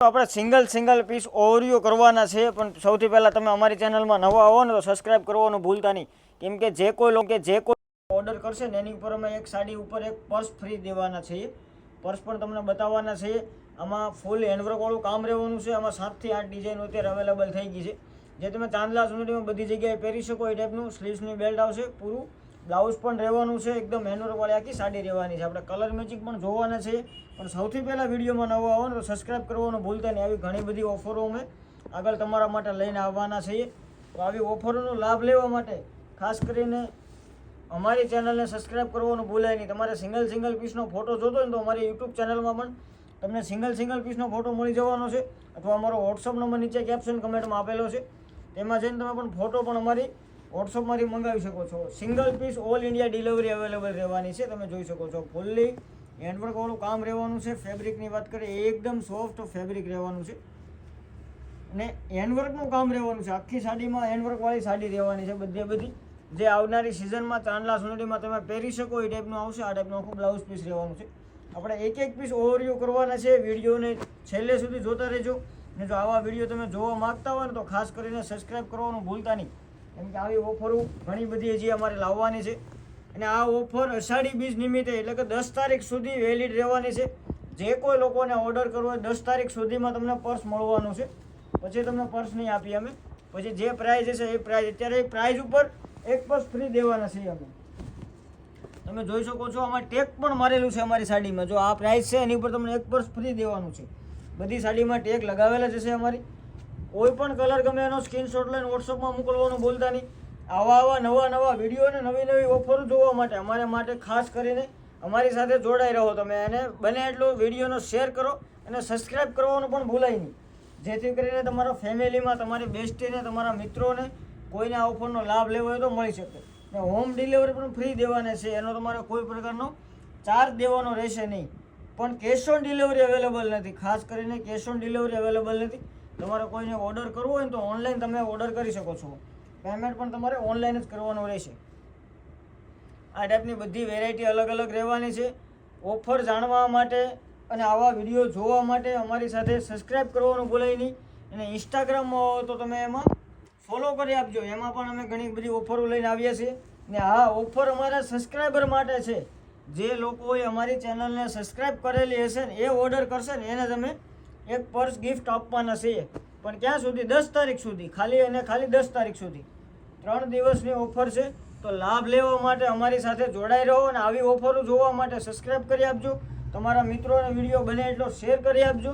આપણે single single piece overview કરવાના છે, પણ સૌથી પહેલાં તમે અમારી ચેનલમાં નવા આવો ને તો સબસ્ક્રાઇબ કરવાનું ભૂલતા નહીં. કેમ કે જે કોઈ લોકો જે કોઈ ઓર્ડર કરશે ને એની ઉપર અમે એક સાડી ઉપર એક પર્સ ફ્રી દેવાના છીએ. પર્સ પણ તમને બતાવવાના છે. આમાં ફૂલ હેન્ડવર્કવાળું કામ રહેવાનું છે. આમાં સાતથી આઠ ડિઝાઇન અત્યારે અવેલેબલ થઈ ગઈ છે. જે તમે ચાંદલા સુનીમાં બધી જગ્યાએ પહેરી શકો એ ટાઈપનું સ્લીવ્સની બેલ્ટ આવશે પૂરું. બ્લાઉઝ પણ રહેવાનું છે, એકદમ હેન્ડવર્કવાળી આખી સાડી રહેવાની છે. આપણે કલર મેચિંગ પણ જોવાના છે. પણ સૌથી પહેલાં વિડીયોમાં નવો આવો ને તો સબસ્ક્રાઇબ કરવાનું ભૂલતા નહીં. આવી ઘણી બધી ઓફરો અમે આગળ તમારા માટે લઈને આવવાના છીએ. તો આવી ઓફરોનો લાભ લેવા માટે ખાસ કરીને અમારી ચેનલને સબસ્ક્રાઈબ કરવાનું ભૂલાય નહીં. તમારે સિંગલ સિંગલ પીસનો ફોટો જોતો ને તો અમારી યુટ્યુબ ચેનલમાં પણ તમને સિંગલ સિંગલ પીસનો ફોટો મળી જવાનો છે. અથવા અમારો વોટ્સઅપ નંબર નીચે કેપ્શન કમેન્ટમાં આપેલો છે. તેમાં જઈને તમે પણ ફોટો પણ અમારી વોટ્સઅપમાંથી મંગાવી શકો છો. Single piece all India delivery available રહેવાની છે. તમે જોઈ શકો છો ફૂલ્લી હેન્ડવર્કવાળું કામ રહેવાનું છે. ફેબ્રિકની વાત કરીએ, એકદમ સોફ્ટ ફેબ્રિક રહેવાનું છે. અને હેન્ડવર્કનું કામ રહેવાનું છે. આખી સાડીમાં હેન્ડવર્કવાળી સાડી રહેવાની છે બધી બધી. જે આવનારી સિઝનમાં ચાંદલા સુનડીમાં તમે પહેરી શકો, એ ટાઈપનું આવશે. આ ટાઈપનું આખું બ્લાઉઝ પીસ રહેવાનું છે. આપણે એક એક પીસ ઓવરવ્યૂ કરવાના છે. વિડીયોને છેલ્લે સુધી જોતા રહેજો. ને જો આવા વીડિયો તમે જોવા માંગતા હોય ને તો ખાસ કરીને સબસ્ક્રાઈબ કરવાનું ભૂલતા નહીં. કેમ કે આવી ઓફરો ઘણી બધી હજી અમારે લાવવાની છે. અને આ ઓફર અષાઢી બીજ નિમિત્તે એટલે કે દસ તારીખ સુધી વેલિડ રહેવાની છે. જે કોઈ લોકોને ઓર્ડર કરવો હોય દસ તારીખ સુધીમાં તમને પર્સ મળવાનું છે. પછી તમને પર્સ નહીં આપીએ અમે. પછી જે પ્રાઇઝ હશે એ પ્રાઇઝ અત્યારે એ પ્રાઇઝ ઉપર એક પર્સ ફ્રી દેવાના છીએ અમે. તમે જોઈ શકો છો, આમાં ટેગ પણ મારેલું છે અમારી સાડીમાં. જો આ પ્રાઇઝ છે, એની ઉપર તમને એક પર્સ ફ્રી દેવાનું છે. બધી સાડીમાં ટેગ લગાવેલા જ હશે અમારી. કોઈ પણ કલર ગમે એનો સ્ક્રીનશોટ લઈને વોટ્સઅપમાં મોકલવાનું ભૂલતા નહીં. આવા આવા નવા નવા વીડિયો અને નવી નવી ઓફરો જોવા માટે અમારે માટે ખાસ કરીને અમારી સાથે જોડાઈ રહો તમે અને બને એટલો વિડીયોનો શેર કરો અને સબસ્ક્રાઈબ કરવાનું પણ ભૂલાય નહીં. જેથી કરીને તમારા ફેમિલીમાં તમારી બેસ્ટીને તમારા મિત્રોને કોઈને આ ઓફરનો લાભ લેવો હોય તો મળી શકે. ને હોમ ડિલિવરી પણ ફ્રી દેવાના છે. એનો તમારે કોઈ પ્રકારનો ચાર્જ દેવાનો રહેશે નહીં. પણ કેશ ઓન ડિલિવરી અવેલેબલ નથી. ખાસ કરીને કેશ ઓન ડિલિવરી અવેલેબલ નથી. તમારે કોઈને ઓર્ડર કરવો હોય તો ઓનલાઈન તમે ઓર્ડર કરી શકો છો. પેમેન્ટ પણ તમારે ઓનલાઈન જ કરવાનું રહેશે. આ ટાઈપની બધી વેરાયટી અલગ અલગ રહેવાની છે. ઓફર જાણવા માટે અને આવા વીડિયો જોવા માટે અમારી સાથે સબસ્ક્રાઈબ કરવાનું ભૂલાય નહીં. અને ઇન્સ્ટાગ્રામમાં હો તો તમે એમાં ફોલો કરી આપજો. એમાં પણ અમે ઘણી બધી ઓફરો લઈને આવ્યા છીએ. ને આ ઓફર અમારા સબસ્ક્રાઈબર માટે છે. જે લોકોએ અમારી ચેનલને સબસ્ક્રાઈબ કરેલી હશે ને એ ઓર્ડર કરશે ને એને તમે એક પર્સ ગિફ્ટ આપવાના છે. પણ ક્યાં સુધી? દસ તારીખ સુધી. ખાલી અને ખાલી દસ તારીખ સુધી. ત્રણ દિવસની ઓફર છે. તો લાભ લેવા માટે અમારી સાથે જોડાઈ રહો અને આવી ઓફરો જોવા માટે સબસ્ક્રાઈબ કરી આપજો. તમારા મિત્રોને વીડિયો બને એટલો શેર કરી આપજો.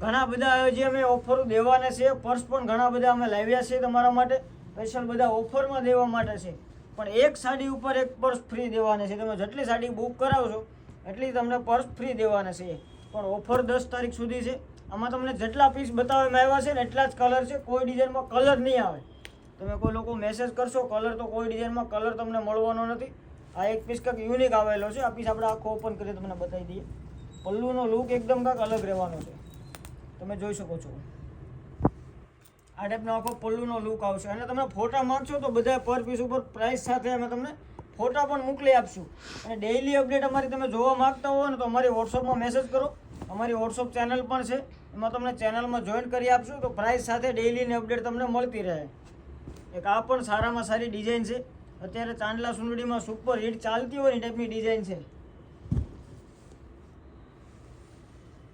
ઘણા બધા હજી અમે ઓફરો દેવાના છે પર્સ પણ ઘણા બધા અમે લાવ્યા છે તમારા માટે. સ્પેશિયલ બધા ઓફરમાં દેવા માટે છે. પણ એક સાડી ઉપર એક પર્સ ફ્રી દેવાના છે. તમે જેટલી સાડી બુક કરાવશો, એટલી તમને પર્સ ફ્રી દેવાના છે. પણ ઓફર દસ તારીખ સુધી છે. આમાં તમને જેટલા પીસ બતાવવામાં આવ્યા છે ને એટલા જ કલર છે. કોઈ ડિઝાઇનમાં કલર નહીં આવે. તમે કોઈ લોકો મેસેજ કરશો કલર તો કોઈ ડિઝાઇનમાં કલર તમને મળવાનો નથી. આ એક પીસ કંઈક યુનિક આવેલો છે. આ પીસ આપણે આખો ઓપન કરી તમને બતાવી દઈએ. પલ્લુનો લુક એકદમ કાંક અલગ રહેવાનો છે. તમે જોઈ શકો છો. આ ટાઈપનો આખો પલ્લુનો લુક આવશે. અને તમે ફોટા માંગશો તો બધા પર પીસ ઉપર પ્રાઇસ સાથે અમે તમને ફોટા પણ મોકલી આપશું. અને ડેઈલી અપડેટ અમારી તમે જોવા માંગતા હો ને તો અમારી વોટ્સઅપમાં મેસેજ કરો. અમારી વોટ્સઅપ ચેનલ પણ છે. એમાં તમને ચેનલમાં જોઈન કરી આપશું તો પ્રાઇસ સાથે ડેઇલીની અપડેટ તમને મળતી રહે. એક આ પણ સારામાં સારી ડિઝાઇન છે. અત્યારે ચાંદલા સુંદડીમાં સુપર હિટ ચાલતી હોય એ ટાઈપની ડિઝાઇન છે.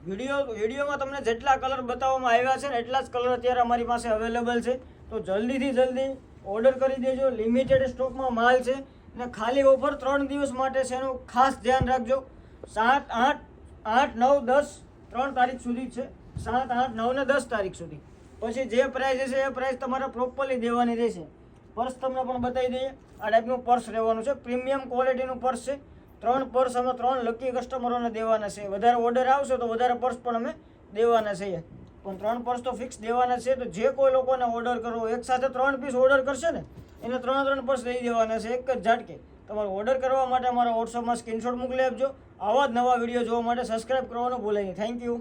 વીડિયો, વિડીયોમાં તમને જેટલા કલર બતાવવામાં આવ્યા છે ને એટલા જ કલર અત્યારે અમારી પાસે અવેલેબલ છે. તો જલ્દીથી જલ્દી ઓર્ડર કરી દેજો. લિમિટેડ સ્ટોકમાં માલ છે ને ખાલી ઓફર ત્રણ દિવસ માટે છે એનું ખાસ ધ્યાન રાખજો. સાત, આઠ આઠ, નવ, દસ, ત્રણ તારીખ સુધી છે. સાત, આઠ, નવ ને દસ તારીખ સુધી. પછી જે પ્રાઇસ હશે એ પ્રાઇસ તમારે પ્રોપરલી દેવાની રહેશે. પર્સ તમને પણ બતાવી દઈએ. આ ટાઈપનું પર્સ રહેવાનું છે. પ્રીમિયમ ક્વોલિટીનું પર્સ છે. ત્રણ પર્સ અમે ત્રણ લકી કસ્ટમરોને દેવાના છે. વધારે ઓર્ડર આવશે તો વધારે પર્સ પણ અમે દેવાના છીએ પણ ત્રણ પર્સ તો ફિક્સ દેવાના છે. તો જે કોઈ લોકોને ઓર્ડર કરવો એક સાથે ત્રણ પીસ ઓર્ડર કરશે ને, એને ત્રણ ત્રણ પર્સ દઈ દેવાના છે. એક જ ઝાટકે. તમારે ઓર્ડર કરવા માટે અમારા વોટ્સઅપમાં સ્ક્રીનશોટ મોકલી આપજો. આવા જ નવા વીડિયો જોવા માટે સબસ્ક્રાઈબ કરવાનું ભૂલાય નહીં. Thank you